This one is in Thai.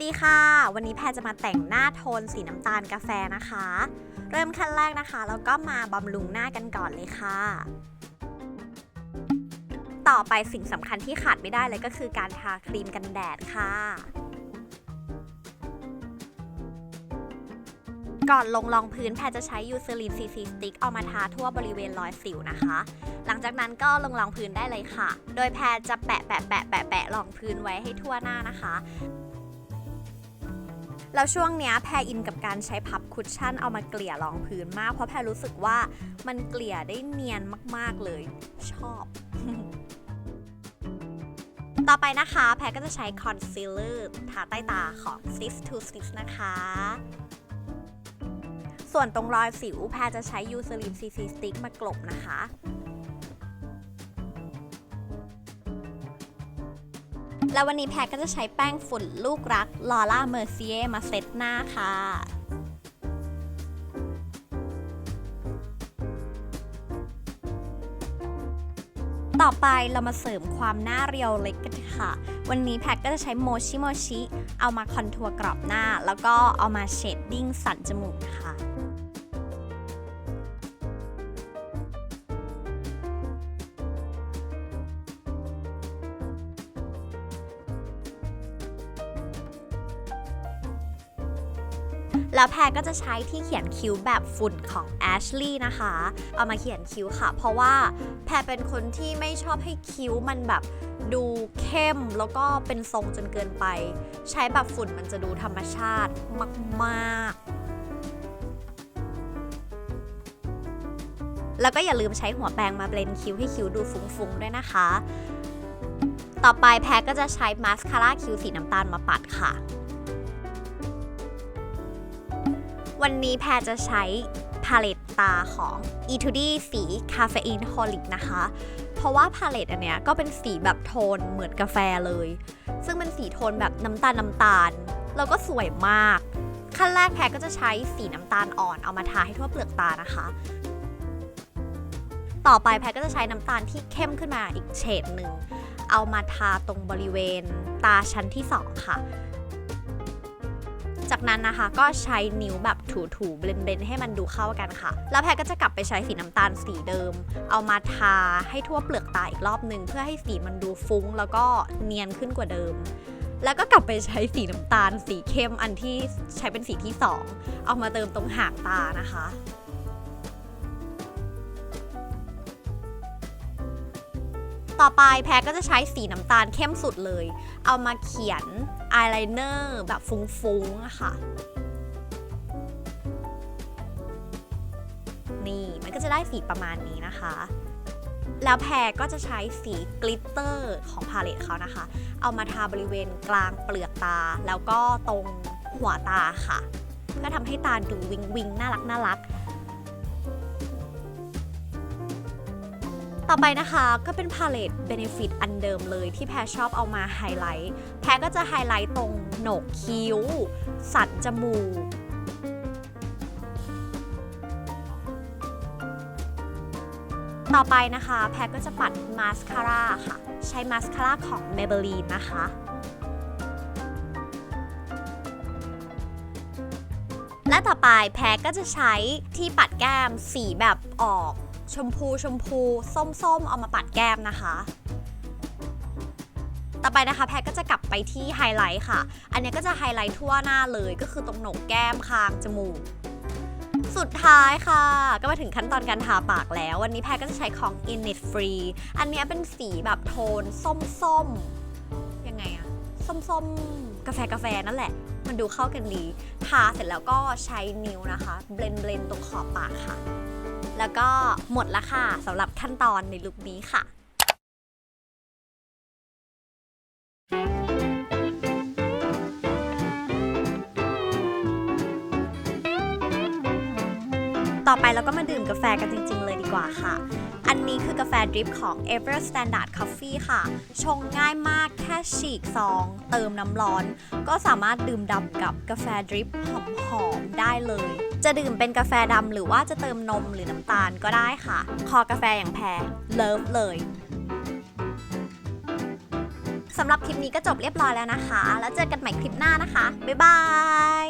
สวัสดีค่ะ วันนี้แพรจะมาแต่งหน้าโทนสีน้ำตาลกาแฟนะคะ เริ่มขั้นแรกนะคะแล้วก็มาบำรุงหน้ากันก่อนเลยค่ะ ต่อไปสิ่งสำคัญที่ขาดไม่ได้เลยก็คือการทาครีมกันแดดค่ะ ก่อนลงรองพื้นแพรจะใช้ยูซ l ลินซีซีสติ๊กเอามาทาทั่วบริเวณรอยสิวนะคะ หลังจากนั้นก็ลงรองพื้นได้เลยค่ะ โดยแพรจะแปะแปะแปะแปะแปะรองพื้นไว้ให้ทั่วหน้านะคะ แล้วช่วงเนี้ยแพรอินกับการใช้พับคุชชั่นเอามาเกลี่ยรองพื้นมาก เพราะแพรรู้สึกว่ามันเกลี่ยได้เนียนมากๆเลย ชอบ ต่อไปนะคะ แพรก็จะใช้คอนซีลเลอร์ทาใต้ตาของ Sis to Sis นะคะ ส่วนตรงรอยสิวแพรจะใช้ยูซ l ลินซีซีสติ๊กมากลบนะคะ แล้ววันนี้แพรก็จะใช้แป้งฝุ่นลูกรักลอร่าเมอร์เซียมาเซตหน้าค่ะต่อไปเรามาเสริมความหน้าเรียวเล็กกันค่ะ วันนี้แพรก็จะใช้โมชิโมชิ เอามาคอนทัวร์กรอบหน้า แล้วก็เอามาเชดดิ้งสันจมูกค่ะ แล้วแพรก็จะใช้ที่เขียนคิ้วแบบฝุ่นของ Ashley นะคะ เอามาเขียนคิ้วค่ะ เพราะว่าแพรเป็นคนที่ไม่ชอบให้คิ้วมันแบบดูเข้มแล้วก็เป็นทรงจนเกินไป ใช้แบบฝุ่นมันจะดูธรรมชาติมากๆแล้วก็อย่าลืมใช้หัวแปรงมาเบลนคิ้วให้คิ้วดูฟุ้งๆด้วยนะคะ ต่อไปแพรก็จะใช้มาสคาร่าคิ้วสีน้ำตาลมาปัดค่ะ วันนี้แพรจะใช้พาเลตตาของ e 2 d สีคาเฟอีนโฮลิกนะคะ เพราะว่าพาเลตอันเนี้ยก็เป็นสีแบบโทนเหมือนกาแฟเลย ซึ่งเป็นสีโทนแบบน้ำตาลน้ำตาล แล้วก็สวยมาก ขั้นแรกแพรก็จะใช้สีน้ำตาลอ่อนเอามาทาให้ทั่วเปลือกตานะคะ ต่อไปแพรก็จะใช้น้ำตาลที่เข้มขึ้นมาอีกเฉดหนึ่ง เอามาทาตรงบริเวณตาชั้นที่ 2 ค่ะ จากนั้นนะคะก็ใช้นิ้วแบบถูๆเบลนๆให้มันดูเข้ากันค่ะ แล้วแพรก็จะกลับไปใช้สีน้ำตาลสีเดิม เอามาทาให้ทั่วเปลือกตาอีกรอบหนึ่งเพื่อให้สีมันดูฟุ้ง แล้วก็เนียนขึ้นกว่าเดิม แล้วก็กลับไปใช้สีน้ำตาลสีเข้มอันที่ใช้เป็นสีที่ 2 เอามาเติมตรงหางตานะคะ ต่อไปแพรก็จะใช้สีน้ำตาลเข้มสุดเลย เอามาเขียนอายไลเนอร์แบบฟุ้งๆอะค่ะ นี่มันก็จะได้สีประมาณนี้นะคะ แล้วแพรก็จะใช้สีกลิตเตอร์ของพาเลตเขานะคะ เอามาทาบริเวณกลางเปลือกตา แล้วก็ตรงหัวตาค่ะเพื่อทำให้ตาดูวิงวิงน่ารักน่ารัก ต่อไปนะคะก็เป็นพาเลต Benefit อันเดิมเลยที่แพรชอบเอามาไฮไลท์ แพรก็จะไฮไลท์ตรงโหนกคิ้ว สันจมูก ต่อไปนะคะ แพรก็จะปัดมาสคาร่าค่ะ ใช้มาสคาร่าของ Maybelline นะคะและต่อไปแพรก็จะใช้ที่ปัดแก้มสีแบบออก ชมพูชมพู ส้มๆ เอามาปัดแก้มนะคะ ต่อไปนะคะแพรก็จะกลับไปที่ไฮไลท์ค่ะ อันนี้ก็จะไฮไลท์ทั่วหน้าเลยก็คือตรงโหนกแก้มคางจมูก สุดท้ายค่ะ ก็มาถึงขั้นตอนการทาปากแล้ว วันนี้แพรก็จะใช้ของ Innisfree อันนี้เป็นสีแบบโทน ส้มๆ ยังไงอะส้มๆ กาแฟกาแฟนั่นแหละ มันดูเข้ากันดี ทาเสร็จแล้วก็ใช้นิ้วนะคะ เบลนเบลนตรงขอบปากค่ะ แล้วก็หมดละค่ะสำหรับขั้นตอนในลุคนี้ค่ะต่อไปเราก็มาดื่มกาแฟกันจริง ๆ เลยดีกว่าค่ะ อันนี้คือกาแฟดริปของ Ever Standard Coffee ค่ะ ชงง่ายมากแค่ฉีกซอง เติมน้ำร้อน ก็สามารถดื่มดำกับกาแฟดริปหอมๆได้เลย จะดื่มเป็นกาแฟดำหรือว่าจะเติมนมหรือน้ำตาลก็ได้ค่ะ คอกาแฟอย่างแพรเลิฟเลยสำหรับคลิปนี้ก็จบเรียบร้อยแล้วนะคะ แล้วเจอกันใหม่คลิปหน้านะคะ บ๊ายบาย